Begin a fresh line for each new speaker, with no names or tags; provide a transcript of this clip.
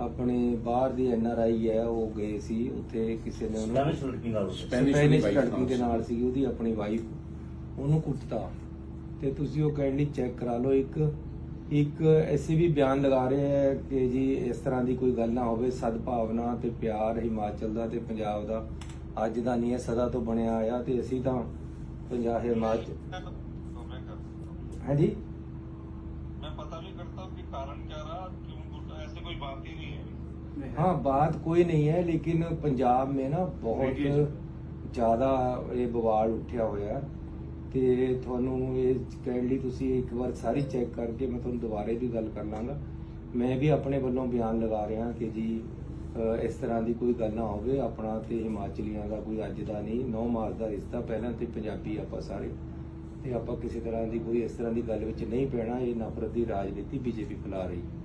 ਆਪਣੇ ਬਾਹਰ ਦੀ N R I ਹੈ ਉਹ ਗਏ ਸੀ ਉੱਥੇ ਕਿਸੇ ਨੇ ਉਹਨੂੰ
ਸਪੈਨਿਸ਼ ਲੜਕੀ ਨਾਲ ਹੋਇਆ।
Spanish
ਸਪੈਨਿਸ਼
ਵਾਲੀ wife
ਲੜਕੀ ਦੇ ਨਾਲ ਸੀ ਉਹਦੀ ਆਪਣੀ ਵਾਈਫ ਉਹਨੂੰ ਕੁੱਟਤਾ ਤੇ ਤੁਸੀਂ ਉਹ ਕਾਈਂਡਲੀ ਚੈੱਕ ਕਰਾ ਲਓ ਇੱਕ ਇੱਕ ਐਸੀ ਵੀ ਬਿਆਨ ਲਗਾ ਰਹੇ ਹੈ ਕਿ ਜੀ ਇਸ ਤਰ੍ਹਾਂ ਦੀ ਕੋਈ ਗੱਲ ਨਾ ਹੋਵੇ ਸਦਭਾਵਨਾ ਤੇ ਪਿਆਰ ਹਿਮਾਚਲ ਦਾ ਤੇ ਪੰਜਾਬ ਦਾ ਅੱਜ ਦਾ ਨਹੀਂ ਹੈ ਸਦਾ ਤੋਂ ਬਣਿਆ ਆਇਆ ਤੇ ਅਸੀਂ ਤਾਂ ਪੰਜਾਬ ਹਿਮਾਚਲ
तो मैं कर
ਹਾਂਜੀ
मैं पता भी करता हूँ कि कारण क्या रहा क्यों टूटा ऐसे कोई बात ही नहीं है
हाँ बात कोई नहीं है लेकिन पंजाब में ना बहुत ਜ਼ਿਆਦਾ ਇਹ ਬਵਾਲ ਉੱਠਿਆ ਹੋਇਆ ਤੇ ਤੁਹਾਨੂੰ ਇਹ ਕਾਈਂਡਲੀ ਤੁਸੀਂ ਇੱਕ ਵਾਰ ਸਾਰੀ ਚੈੱਕ ਕਰਕੇ ਮੈਂ ਤੁਹਾਨੂੰ ਦੁਬਾਰੇ ਵੀ ਗੱਲ ਕਰ ਲਾਂਗਾ ਮੈਂ ਵੀ ਆਪਣੇ ਵੱਲੋਂ ਬਿਆਨ ਲਗਾ ਰਿਹਾ ਕਿ ਜੀ ਅ, ਇਸ ਤਰ੍ਹਾਂ ਦੀ ਕੋਈ ਗੱਲ ਨਾ ਹੋਵੇ ਆਪਣਾ ਤੇ ਹਿਮਾਚਲੀਆਂ ਦਾ ਕੋਈ ਅੱਜ ਦਾ ਨਹੀਂ ਨੌ ਮਾਰਚ ਦਾ ਰਿਸ਼ਤਾ ਪਹਿਲਾਂ ਤੇ ਪੰਜਾਬੀ ਆਪਾਂ ਸਾਰੇ ਤੇ ਆਪਾਂ ਕਿਸੇ ਤਰ੍ਹਾਂ ਦੀ ਕੋਈ ਇਸ ਤਰ੍ਹਾਂ ਦੀ ਗੱਲ ਵਿੱਚ ਨਹੀਂ ਪੈਣਾ ਇਹ ਨਫ਼ਰਤ ਦੀ ਰਾਜਨੀਤੀ ਬੀਜੇਪੀ फैला रही है